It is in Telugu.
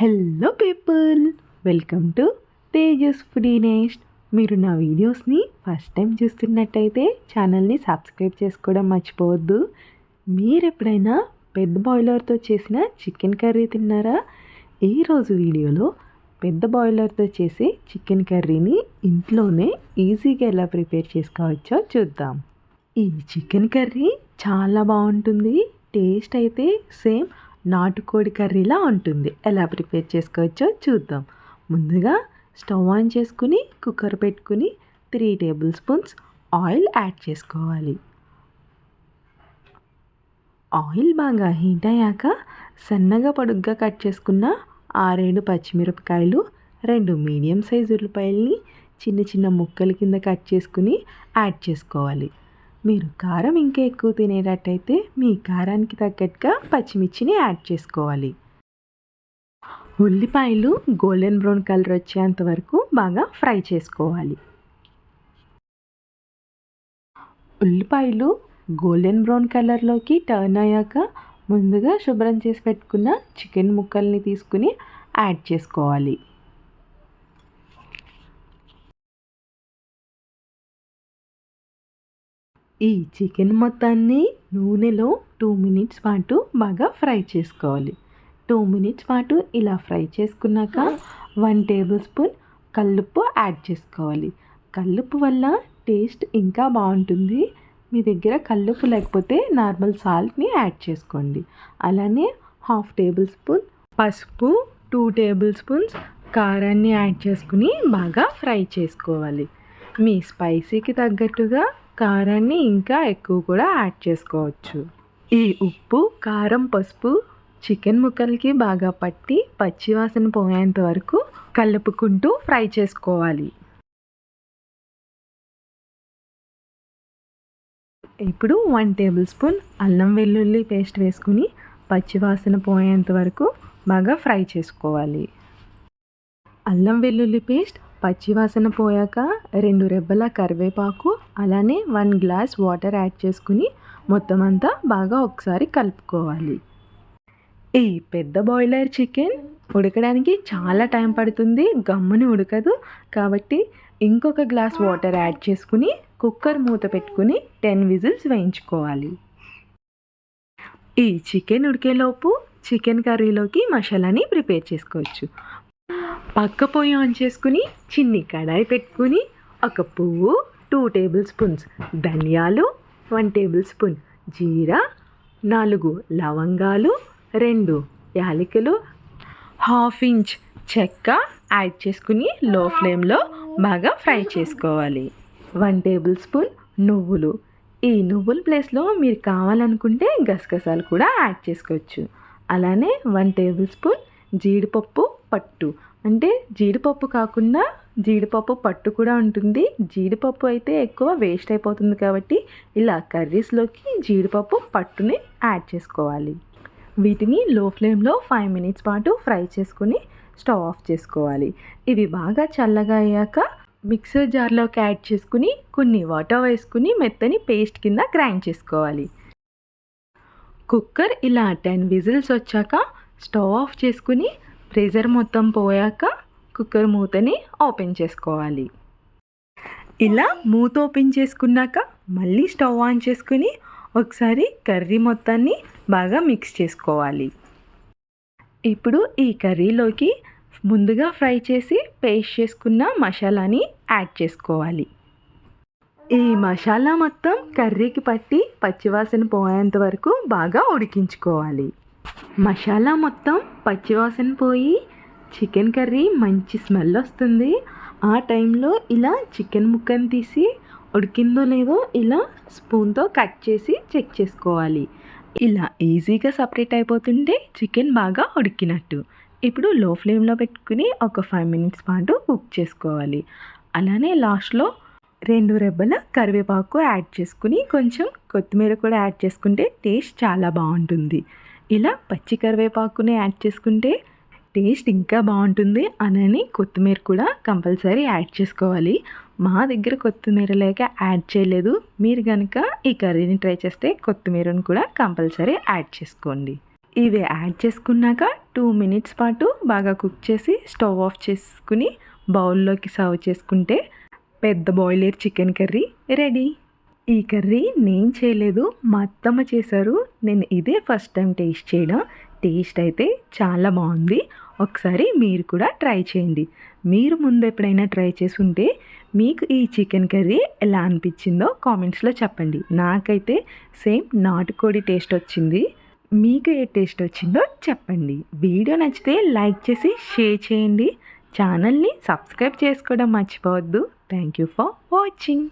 Hello people welcome to Tejas foodie next మీరు నా వీడియోస్ని ఫస్ట్ టైం చూస్తున్నట్టయితే ఛానల్ని సబ్స్క్రైబ్ చేసుకోవడం మర్చిపోవద్దు. మీరు ఎప్పుడైనా పెద్ద బాయిలర్తో చేసిన చికెన్ కర్రీ తిన్నారా? ఈరోజు వీడియోలో పెద్ద బాయిలర్తో చేసే చికెన్ కర్రీని ఇంట్లోనే ఈజీగా ఎలా ప్రిపేర్ చేసుకోవచ్చో చూద్దాం. ఈ చికెన్ కర్రీ చాలా బాగుంటుంది. టేస్ట్ అయితే సేమ్ నాటుకోడి కర్రీలా ఉంటుంది. ఎలా ప్రిపేర్ చేసుకోవచ్చో చూద్దాం. ముందుగా స్టవ్ ఆన్ చేసుకుని కుక్కర్ పెట్టుకుని three tablespoons oil add చేసుకోవాలి. ఆయిల్ బాగా హీట్ అయ్యాక సన్నగా పొడుగ్గా కట్ చేసుకున్న ఆరేడు పచ్చిమిరపకాయలు రెండు మీడియం సైజు ఉల్లిపాయల్ని చిన్న చిన్న ముక్కల కింద కట్ చేసుకుని యాడ్ చేసుకోవాలి. మీరు కారం ఇంకా ఎక్కువ తినేటట్టయితే మీ కారానికి తగ్గట్టుగా పచ్చిమిర్చిని యాడ్ చేసుకోవాలి. ఉల్లిపాయలు గోల్డెన్ బ్రౌన్ కలర్ వచ్చేంత వరకు బాగా ఫ్రై చేసుకోవాలి. ఉల్లిపాయలు గోల్డెన్ బ్రౌన్ కలర్లోకి టర్న్ అయ్యాక ముందుగా శుభ్రం చేసి పెట్టుకున్న చికెన్ ముక్కల్ని తీసుకుని యాడ్ చేసుకోవాలి. ఈ చికెన్ మొత్తాన్ని నూనెలో టూ మినిట్స్ పాటు బాగా ఫ్రై చేసుకోవాలి. టూ మినిట్స్ పాటు ఇలా ఫ్రై చేసుకున్నాక వన్ టేబుల్ స్పూన్ కల్లుప్పు యాడ్ చేసుకోవాలి. కల్లుప్పు వల్ల టేస్ట్ ఇంకా బాగుంటుంది. మీ దగ్గర కల్లుప్పు లేకపోతే నార్మల్ సాల్ట్ని యాడ్ చేసుకోండి. అలానే హాఫ్ టేబుల్ స్పూన్ పసుపు టూ టేబుల్ స్పూన్స్ కారాన్ని యాడ్ చేసుకుని బాగా ఫ్రై చేసుకోవాలి. మీ స్పైసీకి తగ్గట్టుగా కారాన్ని ఇంకా ఎక్కువ కూడా యాడ్ చేసుకోవచ్చు. ఈ ఉప్పు కారం పసుపు చికెన్ ముక్కలకి బాగా పట్టి పచ్చివాసన పోయేంత వరకు కలుపుకుంటూ ఫ్రై చేసుకోవాలి. ఇప్పుడు వన్ టేబుల్ స్పూన్ అల్లం వెల్లుల్లి పేస్ట్ వేసుకుని పచ్చివాసన పోయేంత వరకు బాగా ఫ్రై చేసుకోవాలి. అల్లం వెల్లుల్లి పేస్ట్ పచ్చివాసన పోయాక రెండు రెబ్బల కరివేపాకు అలానే వన్ గ్లాస్ వాటర్ యాడ్ చేసుకుని మొత్తం అంతా బాగా ఒకసారి కలుపుకోవాలి. ఈ పెద్ద బాయిలర్ చికెన్ ఉడకడానికి చాలా టైం పడుతుంది గమ్ముని ఉడకదు. కాబట్టి ఇంకొక గ్లాస్ వాటర్ యాడ్ చేసుకుని కుక్కర్ మూత పెట్టుకుని టెన్ విజిల్స్ వేయించుకోవాలి. ఈ చికెన్ ఉడికేలోపు చికెన్ కర్రీలోకి మసాలాని ప్రిపేర్ చేసుకోవచ్చు. పక్క పొయ్యి ఆన్ చేసుకుని చిన్ని కడాయి పెట్టుకుని ఒక పువ్వు టూ టేబుల్ స్పూన్స్ ధనియాలు వన్ టేబుల్ స్పూన్ జీరా నాలుగు లవంగాలు రెండు యాలకులు హాఫ్ ఇంచ్ చెక్క యాడ్ చేసుకుని లో ఫ్లేమ్లో బాగా ఫ్రై చేసుకోవాలి. వన్ టేబుల్ స్పూన్ నువ్వులు. ఈ నువ్వుల ప్లేస్లో మీరు కావాలనుకుంటే గసగసాలు కూడా యాడ్ చేసుకోవచ్చు. అలానే వన్ టేబుల్ స్పూన్ జీడిపప్పు పట్టు. అంటే జీడిపప్పు కాకుండా జీడిపప్పు పట్టు కూడా ఉంటుంది. జీడిపప్పు అయితే ఎక్కువ వేస్ట్ అయిపోతుంది కాబట్టి ఇలా కర్రీస్లోకి జీడిపప్పు పట్టుని యాడ్ చేసుకోవాలి. వీటిని లో ఫ్లేమ్లో ఫైవ్ మినిట్స్ పాటు ఫ్రై చేసుకుని స్టవ్ ఆఫ్ చేసుకోవాలి. ఇవి బాగా చల్లగా అయ్యాక మిక్సర్ జార్లోకి యాడ్ చేసుకుని కొన్ని వాటర్ వేసుకుని మెత్తని పేస్ట్ కింద గ్రైండ్ చేసుకోవాలి. కుక్కర్ ఇలా టెన్ విజిల్స్ వచ్చాక స్టవ్ ఆఫ్ చేసుకుని ప్రెజర్ మొత్తం పోయాక కుక్కర్ మూతని ఓపెన్ చేసుకోవాలి. ఇలా మూత ఓపెన్ చేసుకున్నాక మళ్ళీ స్టవ్ ఆన్ చేసుకుని ఒకసారి కర్రీ మొత్తాన్ని బాగా మిక్స్ చేసుకోవాలి. ఇప్పుడు ఈ కర్రీలోకి ముందుగా ఫ్రై చేసి పేస్ట్ చేసుకున్న మసాలాని యాడ్ చేసుకోవాలి. ఈ మసాలా మొత్తం కర్రీకి పట్టి పచ్చివాసన పోయేంత వరకు బాగా ఉడికించుకోవాలి. మసాలా మొత్తం పచ్చివాసన పోయి చికెన్ కర్రీ మంచి స్మెల్ వస్తుంది. ఆ టైంలో ఇలా చికెన్ ముక్కను తీసి ఉడికిందో లేదో ఇలా స్పూన్తో కట్ చేసి చెక్ చేసుకోవాలి. ఇలా ఈజీగా సపరేట్ అయిపోతుంటే చికెన్ బాగా ఉడికినట్టు. ఇప్పుడు లో ఫ్లేమ్లో పెట్టుకుని ఒక ఫైవ్ మినిట్స్ పాటు కుక్ చేసుకోవాలి. అలానే లాస్ట్లో రెండు రెబ్బల కరివేపాకు యాడ్ చేసుకుని కొంచెం కొత్తిమీర కూడా యాడ్ చేసుకుంటే టేస్ట్ చాలా బాగుంటుంది. ఇలా పచ్చి కరివేపాకుని యాడ్ చేసుకుంటే టేస్ట్ ఇంకా బాగుంటుంది అనని కొత్తిమీర కూడా కంపల్సరీ యాడ్ చేసుకోవాలి. మా దగ్గర కొత్తిమీర లేక యాడ్ చేయలేదు. మీరు కనుక ఈ కర్రీని ట్రై చేస్తే కొత్తిమీరను కూడా కంపల్సరీ యాడ్ చేసుకోండి. ఇవి యాడ్ చేసుకున్నాక టూ మినిట్స్ పాటు బాగా కుక్ చేసి స్టవ్ ఆఫ్ చేసుకుని బౌల్లోకి సర్వ్ చేసుకుంటే పెద్ద బాయిలర్ చికెన్ కర్రీ రెడీ. ఈ కర్రీ నేను చేయలేదు. మా అత్తమ్మ చేశారు. నేను ఇదే ఫస్ట్ టైం టేస్ట్ చేయడం. టేస్ట్ అయితే చాలా బాగుంది. ఒకసారి మీరు కూడా ట్రై చేయండి. మీరు ముందు ఎప్పుడైనా ట్రై చేసి ఉంటే మీకు ఈ చికెన్ కర్రీ ఎలా అనిపించిందో కామెంట్స్లో చెప్పండి. నాకైతే సేమ్ నాటుకోడి టేస్ట్ వచ్చింది. మీకు ఏ టేస్ట్ వచ్చిందో చెప్పండి. వీడియో నచ్చితే లైక్ చేసి షేర్ చేయండి. ఛానల్ని సబ్స్క్రైబ్ చేసుకోవడం మర్చిపోవద్దు. Thank you for watching.